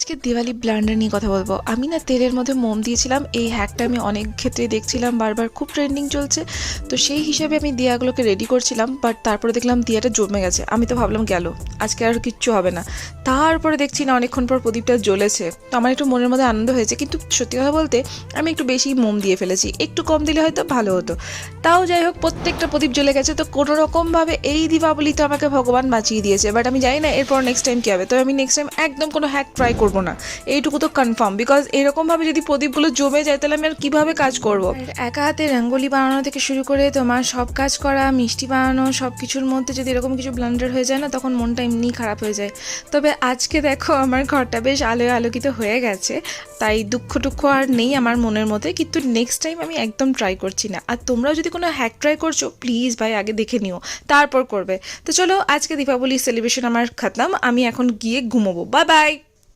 আজকে দিওয়ালি ব্লান্ডার নিয়ে কথা বলব। আমি না তেলের মধ্যে মোম দিয়েছিলাম, এই হ্যাকটা আমি অনেক ক্ষেত্রে দেখছিলাম, বারবার খুব ট্রেন্ডিং চলছে। তো সেই হিসাবে আমি দিয়াগুলোকে রেডি করছিলাম বাট তারপরে দেখলাম দিয়াটা জমে গেছে। আমি তো ভাবলাম গেল, আজকে আর কিচ্ছু হবে না। তারপরে দেখছি না, অনেকক্ষণ পর প্রদীপটা জ্বলেছে। তো আমার একটু মনের মধ্যে আনন্দ হয়েছে, কিন্তু সত্যি কথা বলতে আমি একটু বেশি মোম দিয়ে ফেলেছি। একটু কম দিলে হয়তো ভালো হতো। তাও যাই হোক, প্রত্যেকটা প্রদীপ জ্বলে গেছে, তো কোনো রকমভাবে এই দীপাবলিতে আমাকে ভগবান বাঁচিয়ে দিয়েছে। বাট আমি জানি না, এরপর নেক্সট টাইম কী হবে। তো আমি নেক্সট টাইম একদম কোনো হ্যাক ট্রাই করব না। এইটুকু তো কনফার্ম বিকজ এরকমভাবে যদি প্রদীপগুলো জমে যায়, তাহলে আমি আর কীভাবে কাজ করব? একা হাতে রঙ্গোলি বানানো থেকে শুরু করে তোমার সব কাজ করা, মিষ্টি বানানো সব কিছুর মধ্যে যদি এরকম কিছু ব্লান্ডার হয়ে যায় না, তখন মনটা এমনি খারাপ হয়ে যায়। তবে আজকে দেখো, আমার ঘরটা বেশ আলোয় আলোকিত হয়ে গেছে। তাই দুঃখ টুক্ষ আর নেই আমার মনের মধ্যে। কিন্তু নেক্সট টাইম আমি একদম ট্রাই করছি না। আর তোমরাও যদি কোনো হ্যাক ট্রাই করছ প্লিজ ভাই, আগে দেখে নিও। তারপর করবে। তো চলো, আজকে দীপাবলি সেলিব্রেশন আমার খতম। আমি এখন গিয়ে ঘুমোবো। Bye bye